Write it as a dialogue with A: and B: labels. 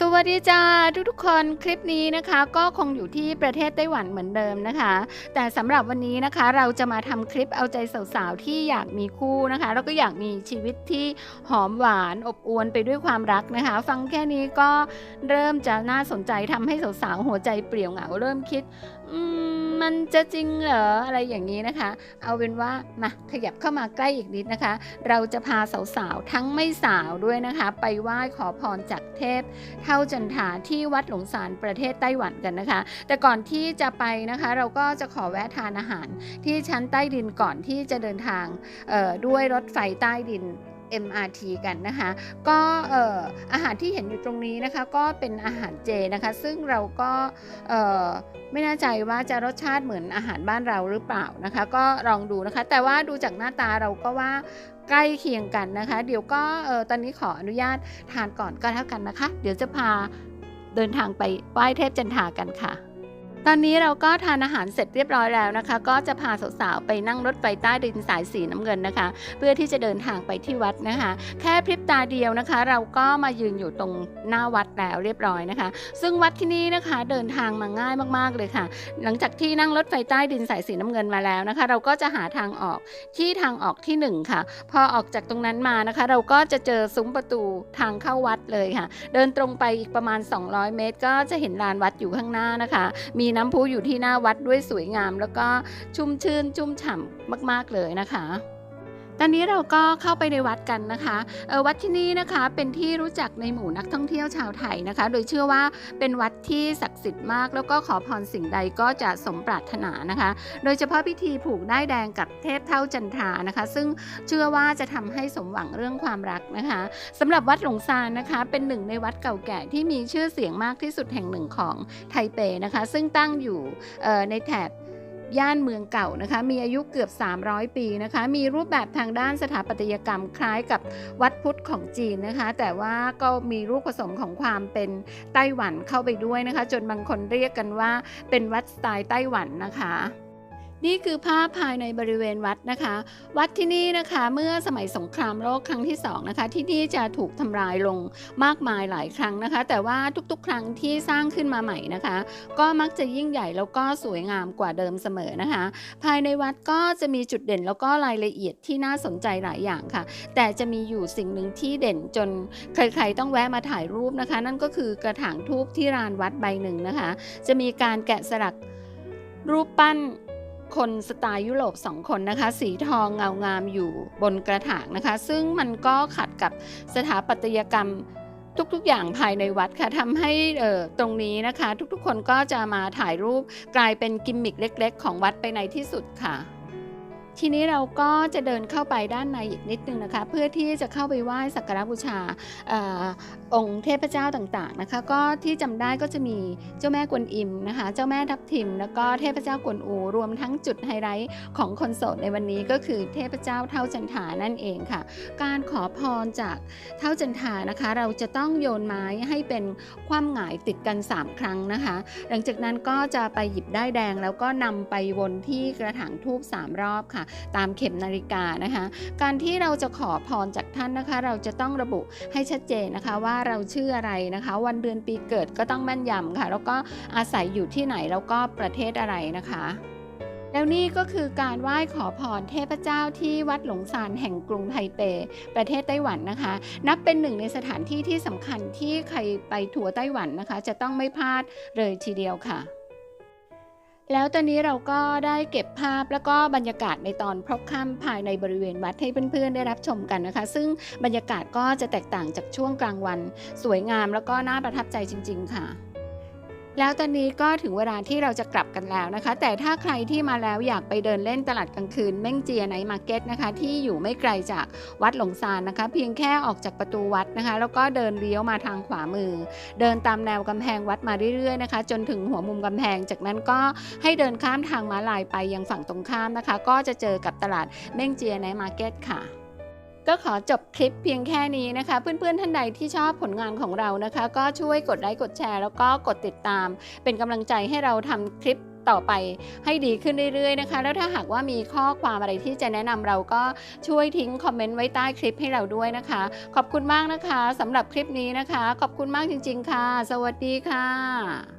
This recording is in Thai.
A: สวัสดีจ้าทุกๆคนคลิปนี้นะคะ ก็คงอยู่ที่ประเทศไต้หวันเหมือนเดิมนะคะ แต่สำหรับวันนี้นะคะเราจะมาทำคลิปเอาใจสาวๆที่อยากมีคู่นะคะ แล้วก็อยากมีชีวิตที่หอมหวานอบอวลไปด้วยความรักนะคะ ฟังแค่นี้ก็เริ่มจะน่าสนใจทำให้สาวๆหัวใจเปลี่ยวเหงาเริ่มคิด อืม มันจะจริงเหรออะไรอย่างนี้นะคะ เอาเป็นว่ามาขยับเข้ามาใกล้อีกนิดนะคะ เราจะพาสาวๆทั้งไม่สาวด้วยนะคะ ไปไหว้ขอพรจากเทพ เท่าจันทาที่วัดหลงสารประเทศไต้หวันกันนะคะ แต่ก่อนที่จะไปนะคะ เราก็จะขอแวะทานอาหารที่ชั้นใต้ดินก่อนที่จะเดินทางด้วยรถไฟใต้ดิน MRT กันนะคะ ก็เอ่อาหารที่เห็นอยู่ตรงนี้นะคะ ก็เป็นอาหารเจนะคะ ซึ่งเราก็ไม่แน่ใจว่าจะรสชาติเหมือนอาหารบ้านเราหรือเปล่านะคะ ก็ลองดูนะคะ แต่ว่าดูจากหน้าตาเราก็ว่าใกล้เคียงกันนะคะ เดี๋ยวก็ตอนนี้ขออนุญาตทานก่อนก็แล้วกันนะคะ เดี๋ยวจะพาเดินทางไปไหว้เทพจันทากันค่ะ ตอนนี้เราก็ทานอาหารเสร็จเรียบร้อยแล้วนะคะ ก็จะพาสาวๆไปนั่งรถไฟใต้ดินสายสีน้ำเงินนะคะ เพื่อที่จะเดินทางไปที่วัดนะคะ แค่พริบตาเดียวนะคะ เราก็มายืนอยู่ตรงหน้าวัดแล้วเรียบร้อยนะคะ ซึ่งวัดที่นี่นะคะเดินทางมาง่ายมากๆเลยค่ะ หลังจากที่นั่งรถไฟใต้ดินสายสีน้ำเงินมาแล้วนะคะ เราก็จะหาทางออกที่ทางออกที่หนึ่งค่ะ พอออกจากตรงนั้นมานะคะ เราก็จะเจอซุ้มประตูทางเข้าวัดเลยค่ะ เดินตรงไปอีกประมาณ 200 เมตร ก็จะเห็นลานวัดอยู่ข้างหน้านะคะ มีน้ำพุอยู่ที่หน้าวัดด้วยสวยงาม แล้วก็ชุ่มชื่นชุ่มฉ่ำมาก ๆ เลยนะคะ ตอนนี้เราก็เข้าไปในวัดกันนะคะวัดที่นี่นะคะเป็นที่รู้จักในหมู่นักท่องเที่ยวชาวไทยนะคะ โดยเชื่อว่าเป็นวัดที่ศักดิ์สิทธิ์มาก แล้วก็ขอพรสิ่งใดก็จะสมปรารถนานะคะ โดยเฉพาะพิธีผูกได้แดงกับเทพเท่าจันทรานะคะ ซึ่งเชื่อว่าจะทำให้สมหวังเรื่องความรักนะคะสำหรับวัดหลงซานนะคะเป็นหนึ่งในวัดเก่าแก่ที่มีชื่อเสียงมากที่สุดแห่งหนึ่งของไทเปนะคะ ซึ่งตั้งอยู่ในแถบ ย่านเมืองเก่านะคะ มีอายุเกือบ 300 ปีนะคะ มีรูปแบบทางด้านสถาปัตยกรรมคล้ายกับวัดพุทธของจีนนะคะ แต่ว่าก็มีรูปผสมของความเป็นไต้หวันเข้าไปด้วยนะคะ จนบางคนเรียกกันว่าเป็นวัดสไตล์ไต้หวันนะคะ นี่คือภาพภายในบริเวณวัดนะคะ วัดที่นี่นะคะเมื่อสมัยสงครามโลกครั้งที่สองนะคะที่นี่จะถูกทำลายลงมากมายหลายครั้งนะคะ แต่ว่าทุกๆ ครั้งที่สร้างขึ้นมาใหม่นะคะ ก็มักจะยิ่งใหญ่แล้วก็สวยงามกว่าเดิมเสมอนะคะ ภายในวัดก็จะมีจุดเด่นแล้วก็รายละเอียดที่น่าสนใจหลายอย่างค่ะ แต่จะมีอยู่สิ่งหนึ่งที่เด่นจนใครๆต้องแวะมาถ่ายรูปนะคะ นั่นก็คือกระถางทูบที่ลานวัดใบหนึ่งนะคะ จะมีการแกะสลักรูปปั้น คนสไตล์ยุโรปสองคนนะคะ สีทองเงางามอยู่บนกระถางนะคะ ซึ่งมันก็ขัดกับสถาปัตยกรรมทุกๆ อย่างภายในวัดค่ะทำให้เอ่อตรงนี้นะคะ ทุกๆ คนก็จะมาถ่ายรูปกลายเป็นกิมมิคเล็ก ๆ ของวัดไปในที่สุดค่ะ ทีนี้เราก็จะเดินเข้าไปด้านในอีกนิดนึงนะคะ เพื่อที่จะเข้าไปไหว้สักการบูชาอองค์เทพเจ้าต่างๆนะคะ ก็ที่จำได้ก็จะมีเจ้าแม่กวนอิมนะคะ เจ้าแม่ทับทิม แล้วก็เทพเจ้ากวนอู รวมทั้งจุดไฮไลท์ของคนโสดในวันนี้ก็คือเทพเจ้าเท่าจันทานั่นเองค่ะ การขอพรจากเท่าจันทานะคะ เราจะต้องโยนไม้ให้เป็นคว่ำหงายติดกัน 3 ครั้งนะคะ หลังจากนั้นก็จะไปหยิบได้แดงแล้วก็นำไปวนที่กระถางทูบ3รอบค่ะตามเข็มนาฬิกานะคะ การที่เราจะขอพรจากท่านนะคะ เราจะต้องระบุให้ชัดเจนนะคะว่าเราชื่ออะไรนะคะ วันเดือนปีเกิดก็ต้องแม่นยำค่ะ แล้วก็อาศัยอยู่ที่ไหนแล้วก็ประเทศอะไรนะคะแล้วนี่ก็คือการไหว้ขอพรเทพเจ้าที่วัดหลงซานแห่งกรุงไทเป ประเทศไต้หวันนะคะ นับเป็นหนึ่งในสถานที่ที่สำคัญที่ใครไปทัวร์ไต้หวันนะคะ จะต้องไม่พลาดเลยทีเดียวค่ะ แล้วตอนนี้เราก็ได้เก็บภาพแล้วก็บรรยากาศในตอนพบค่ำภายในบริเวณวัดให้เพื่อนๆ ได้รับชมกันนะคะ ซึ่งบรรยากาศก็จะแตกต่างจากช่วงกลางวัน สวยงามแล้วก็น่าประทับใจจริง ๆ ค่ะ แล้วตอนนี้ก็ถึงเวลาที่เราจะกลับกันแล้วนะคะ แต่ถ้าใครที่มาแล้วอยากไปเดินเล่นตลาดกลางคืนเม่งเจียไนท์มาร์เก็ตนะคะที่อยู่ไม่ไกลจากวัดหลงซานนะคะ เพียงแค่ออกจากประตูวัดนะคะ แล้วก็เดินเลี้ยวมาทางขวามือ เดินตามแนวกำแพงวัดมาเรื่อยๆนะคะ จนถึงหัวมุมกำแพง จากนั้นก็ให้เดินข้ามทางม้าลายไปยังฝั่งตรงข้ามนะคะ ก็จะเจอกับตลาดเม่งเจียไนท์มาร์เก็ตค่ะ ก็ขอจบคลิปเพียงแค่นี้นะคะ เพื่อนๆท่านใดที่ชอบผลงานของเรานะคะ ก็ช่วยกดไลค์กดแชร์ แล้วก็กดติดตาม เป็นกำลังใจให้เราทำคลิปต่อไปให้ดีขึ้นเรื่อยๆนะคะ แล้วถ้าหากว่ามีข้อความอะไรที่จะแนะนำเราก็ช่วยทิ้งคอมเมนต์ไว้ใต้คลิปให้เราด้วยนะคะ ขอบคุณมากนะคะสำหรับคลิปนี้นะคะ ขอบคุณมากจริง ๆ ค่ะ สวัสดีค่ะ